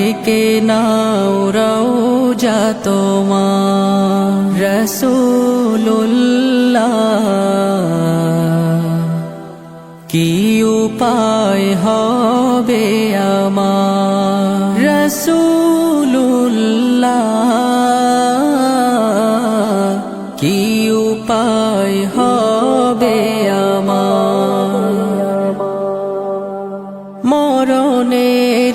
ডেকে নাও রওজা তোমার। রসুল্লাহ কি উপায় হবে আমার? রসুল্লাহ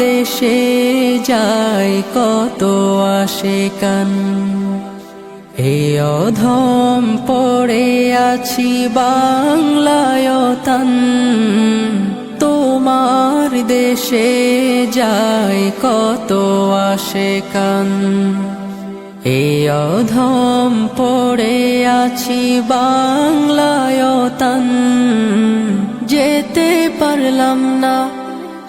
দেশে যায় কত আসে কান। এ অধম পড়ে আছি বাংলায় বাংলায়তন তোমার দেশে যায় কত আসে কান। এ অধম পড়ে আছি বাংলায় বাংলায়তন যেতে পারলাম না